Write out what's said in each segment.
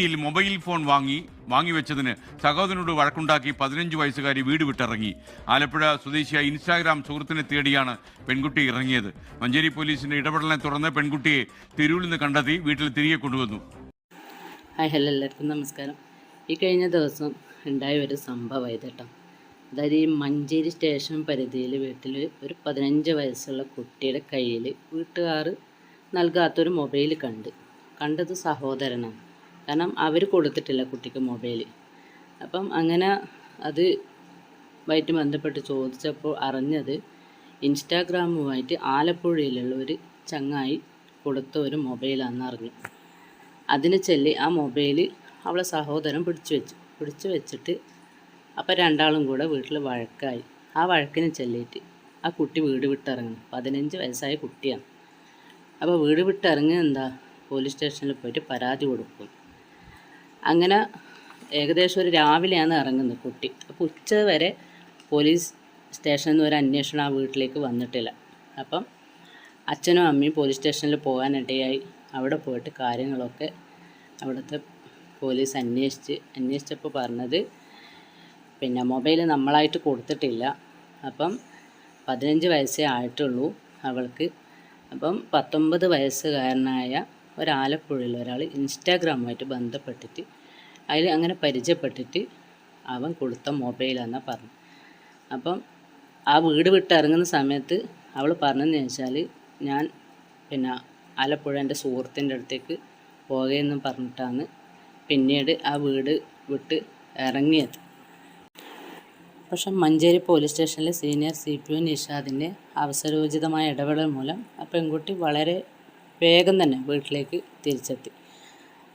യിൽ mobile phone വാങ്ങി വാങ്ങിവെച്ചതിന് സഹോദരനോട് വഴക്കുണ്ടാക്കി പതിനഞ്ച് വയസ്സുകാരി വീട് വിട്ടിറങ്ങി. ആലപ്പുഴ സ്വദേശിയായ ഇൻസ്റ്റാഗ്രാം സുഹൃത്തിനെ തേടിയാണ് പെൺകുട്ടി ഇറങ്ങിയത്. മഞ്ചേരി പോലീസിന്റെ ഇടപെടലിനെ തുടർന്ന് പെൺകുട്ടിയെ തിരൂരിൽ നിന്ന് കണ്ടെത്തി വീട്ടിൽ തിരികെ കൊണ്ടുവന്നു. ഹലോ എല്ലാവർക്കും നമസ്കാരം. ഈ കഴിഞ്ഞ ദിവസം ഉണ്ടായ ഒരു സംഭവം കേട്ടോ. അതായത് ഈ മഞ്ചേരി സ്റ്റേഷൻ പരിധിയിൽ വീട്ടിൽ ഒരു പതിനഞ്ച് വയസ്സുള്ള കുട്ടിയുടെ കയ്യിൽ വീട്ടുകാർ നൽകാത്തൊരു മൊബൈൽ കണ്ട്. കണ്ടത് സഹോദരനാണ്. കാരണം അവർ കൊടുത്തിട്ടില്ല കുട്ടിക്ക് മൊബൈൽ അപ്പം അങ്ങനെ അത് ആയിട്ട് ബന്ധപ്പെട്ട് ചോദിച്ചപ്പോൾ അറിഞ്ഞത് ഇൻസ്റ്റാഗ്രാമുമായിട്ട് ആലപ്പുഴയിലുള്ള ഒരു ചങ്ങായി കൊടുത്ത ഒരു മൊബൈലാണെന്ന് അറിഞ്ഞു. അതിന് ചെല്ലി ആ മൊബൈൽ അവളെ സഹോദരൻ പിടിച്ചു വെച്ചു പിടിച്ചു വെച്ചിട്ട് അപ്പം രണ്ടാളും കൂടെ വീട്ടിൽ വഴക്കായി. ആ വഴക്കിന് ചെല്ലിയിട്ട് ആ കുട്ടി വീട് വിട്ടിറങ്ങി. പതിനഞ്ച് വയസ്സായ കുട്ടിയാണ്. അപ്പോൾ വീട് വിട്ടിറങ്ങി എന്താ? പോലീസ് സ്റ്റേഷനിൽ പോയിട്ട് പരാതി കൊടുക്കും. അങ്ങനെ ഏകദേശം ഒരു രാവിലെയാണ് ഇറങ്ങുന്നത് കുട്ടി. അപ്പോൾ ഉച്ച വരെ പോലീസ് സ്റ്റേഷനിൽ നിന്ന് ഒരു അന്വേഷണം ആ വീട്ടിലേക്ക് വന്നിട്ടില്ല. അപ്പം അച്ഛനും അമ്മയും പോലീസ് സ്റ്റേഷനിൽ പോകാനിടയായി. അവിടെ പോയിട്ട് കാര്യങ്ങളൊക്കെ അവിടുത്തെ പോലീസ് അന്വേഷിച്ച് അന്വേഷിച്ചപ്പോൾ പറഞ്ഞത് പിന്നെ മൊബൈൽ നമ്മളായിട്ട് കൊടുത്തിട്ടില്ല. അപ്പം പതിനഞ്ച് വയസ്സേ ആയിട്ടുള്ളൂ അവൾക്ക്. അപ്പം പത്തൊമ്പത് വയസ്സുകാരനായ ഒരാലപ്പുഴയിൽ ഒരാൾ ഇൻസ്റ്റാഗ്രാമുമായിട്ട് ബന്ധപ്പെട്ടിട്ട് അതിൽ അങ്ങനെ പരിചയപ്പെട്ടിട്ട് അവൻ കൊടുത്ത മൊബൈലാണെന്നാണ് പറഞ്ഞു അപ്പം ആ വീട് വിട്ട് ഇറങ്ങുന്ന സമയത്ത് അവൾ പറഞ്ഞതെന്ന് വെച്ചാൽ ഞാൻ പിന്നെ ആലപ്പുഴ എന്റെ സുഹൃത്തിന്റെ അടുത്തേക്ക് പോകുകയെന്നും പറഞ്ഞിട്ടാണ് പിന്നീട് ആ വീട് വിട്ട് ഇറങ്ങിയത്. പക്ഷെ മഞ്ചേരി പോലീസ് സ്റ്റേഷനിലെ സീനിയർ സി പി ഒ നിഷാദിന്റെ അവസരോചിതമായ ഇടപെടൽ മൂലം ആ പെൺകുട്ടി വളരെ വേഗം തന്നെ വീട്ടിലേക്ക് തിരിച്ചെത്തി.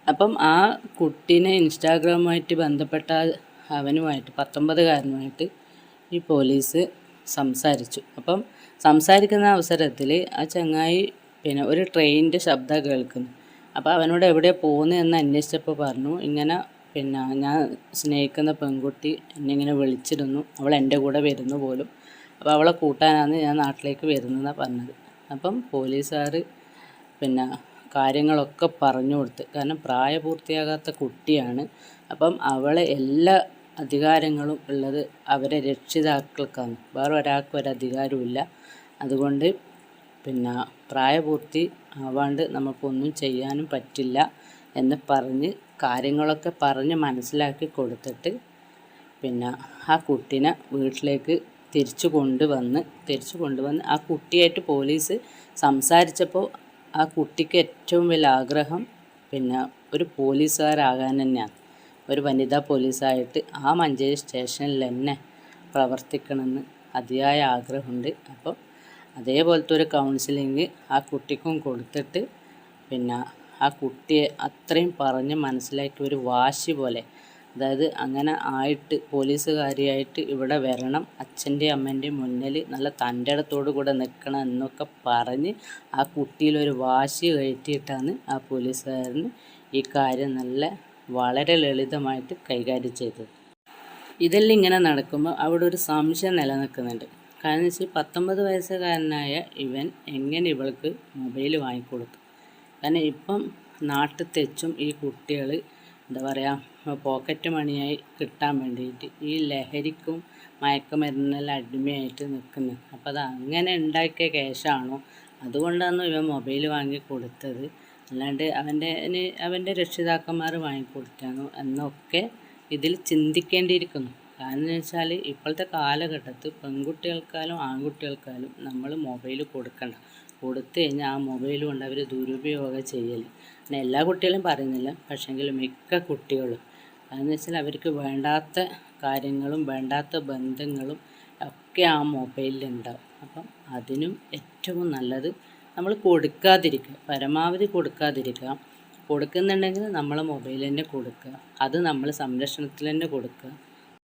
അപ്പം ആ കുട്ടീനെ ഇൻസ്റ്റാഗ്രാമുമായിട്ട് ബന്ധപ്പെട്ട അവനുമായിട്ട് പത്തൊമ്പതുകാരനുമായിട്ട് ഈ പോലീസ് സംസാരിച്ചു. അപ്പം സംസാരിക്കുന്ന അവസരത്തിൽ ആ ചങ്ങായി പിന്നെ ഒരു ട്രെയിനിന്റെ ശബ്ദം കേൾക്കുന്നു. അപ്പോൾ അവനോട് എവിടെ പോകുന്നതെന്ന് അന്വേഷിച്ചപ്പോൾ പറഞ്ഞു ഇങ്ങനെ പിന്നെ ഞാൻ സ്നേഹിക്കുന്ന പെൺകുട്ടി എന്നെ ഇങ്ങനെ വിളിച്ചിരുന്നു. അവൾ എന്റെ കൂടെ വരുന്നു പോലും. അപ്പോൾ അവളെ കൂട്ടാനാണ് ഞാൻ നാട്ടിലേക്ക് വരുന്നതെന്നാണ് പറഞ്ഞത്. അപ്പം പോലീസുകാർ പിന്നെ കാര്യങ്ങളൊക്കെ പറഞ്ഞു കൊടുത്ത്. കാരണം പ്രായപൂർത്തിയാകാത്ത കുട്ടിയാണ്. അപ്പം അവളെ എല്ലാ അധികാരങ്ങളും ഉള്ളത് അവരെ രക്ഷിതാക്കൾക്കാണ്. വേറെ ഒരാൾക്കും ഒരു അധികാരമില്ല അതുകൊണ്ട് പിന്നെ പ്രായപൂർത്തി ആവാണ്ട് നമുക്കൊന്നും ചെയ്യാനും പറ്റില്ല എന്ന് പറഞ്ഞ് കാര്യങ്ങളൊക്കെ പറഞ്ഞ് മനസ്സിലാക്കി കൊടുത്തിട്ട് പിന്നെ ആ കുട്ടീനെ വീട്ടിലേക്ക് തിരിച്ചു കൊണ്ടുവന്ന് തിരിച്ചു കൊണ്ടുവന്ന് ആ കുട്ടിയായിട്ട് പോലീസ് സംസാരിച്ചപ്പോൾ ആ കുട്ടിക്ക് ഏറ്റവും വലിയ ആഗ്രഹം പിന്നെ ഒരു പോലീസുകാരാകാൻ തന്നെയാണ്. ഒരു വനിതാ പോലീസായിട്ട് ആ മഞ്ചേരി സ്റ്റേഷനിൽ തന്നെ പ്രവർത്തിക്കണമെന്ന് അതിയായ ആഗ്രഹമുണ്ട്. അപ്പോൾ അതേപോലത്തെ ഒരു കൗൺസിലിംഗ് ആ കുട്ടിക്കും കൊടുത്തിട്ട് പിന്നെ ആ കുട്ടിയെ അത്രയും പറഞ്ഞ് മനസ്സിലാക്കി ഒരു വാശി പോലെ അതായത് അങ്ങനെ ആയിട്ട് പോലീസുകാരിയായിട്ട് ഇവിടെ വരണം അച്ഛന്റെയും അമ്മേന്റെയും മുന്നിൽ നല്ല തന്റെ ഇടത്തോടു കൂടെ നിൽക്കണം എന്നൊക്കെ പറഞ്ഞ് ആ കുട്ടിയിലൊരു വാശി കയറ്റിയിട്ടാണ് ആ പോലീസുകാരന് ഈ കാര്യം നല്ല വളരെ ലളിതമായിട്ട് കൈകാര്യം ചെയ്തത്. ഇതെല്ലാം ഇങ്ങനെ നടക്കുമ്പോൾ അവിടെ ഒരു സംശയം നിലനിൽക്കുന്നുണ്ട്. കാരണം വെച്ചാൽ പത്തൊമ്പത് വയസ്സുകാരനായ ഇവൻ എങ്ങനെ ഇവൾക്ക് മൊബൈൽ വാങ്ങിക്കൊടുത്തു? കാരണം ഇപ്പം നാട്ടിൽ തെച്ചും ഈ കുട്ടികൾ എന്താ പറയുക പോക്കറ്റ് മണിയായി കിട്ടാൻ വേണ്ടിയിട്ട് ഈ ലഹരിക്കും മയക്കുമരുന്നെല്ലാം അടിമയായിട്ട് നിൽക്കുന്നത് അപ്പോൾ അത് അങ്ങനെ ഉണ്ടാക്കിയ കേശാണോ അതുകൊണ്ടാണ് ഇവൻ മൊബൈൽ വാങ്ങി കൊടുത്തത്. അല്ലാണ്ട് അവന്റെ അവന്റെ രക്ഷിതാക്കന്മാർ വാങ്ങിക്കൊടുത്താണോ എന്നൊക്കെ ഇതിൽ ചിന്തിക്കേണ്ടിയിരിക്കുന്നു. കാരണം വെച്ചാൽ ഇപ്പോഴത്തെ കാലഘട്ടത്തിൽ പെൺകുട്ടികൾക്കാലും ആൺകുട്ടികൾക്കാലും നമ്മൾ മൊബൈൽ കൊടുക്കണ്ട. കൊടുത്തു കഴിഞ്ഞാൽ ആ മൊബൈൽ കൊണ്ട് അവർ ദുരുപയോഗം ചെയ്യൽ പിന്നെ എല്ലാ കുട്ടികളും പറയുന്നില്ല പക്ഷേങ്കിൽ മിക്ക കുട്ടികളും. അതെന്ന് വെച്ചാൽ അവർക്ക് വേണ്ടാത്ത കാര്യങ്ങളും വേണ്ടാത്ത ബന്ധങ്ങളും ഒക്കെ ആ മൊബൈലിൽ ഉണ്ടാവും. അപ്പം അതിനും ഏറ്റവും നല്ലത് നമ്മൾ കൊടുക്കാതിരിക്കുക. പരമാവധി കൊടുക്കാതിരിക്കുക. കൊടുക്കുന്നുണ്ടെങ്കിൽ നമ്മൾ മൊബൈൽ തന്നെ കൊടുക്കുക. അത് നമ്മൾ സംരക്ഷണത്തിൽ തന്നെ കൊടുക്കുക.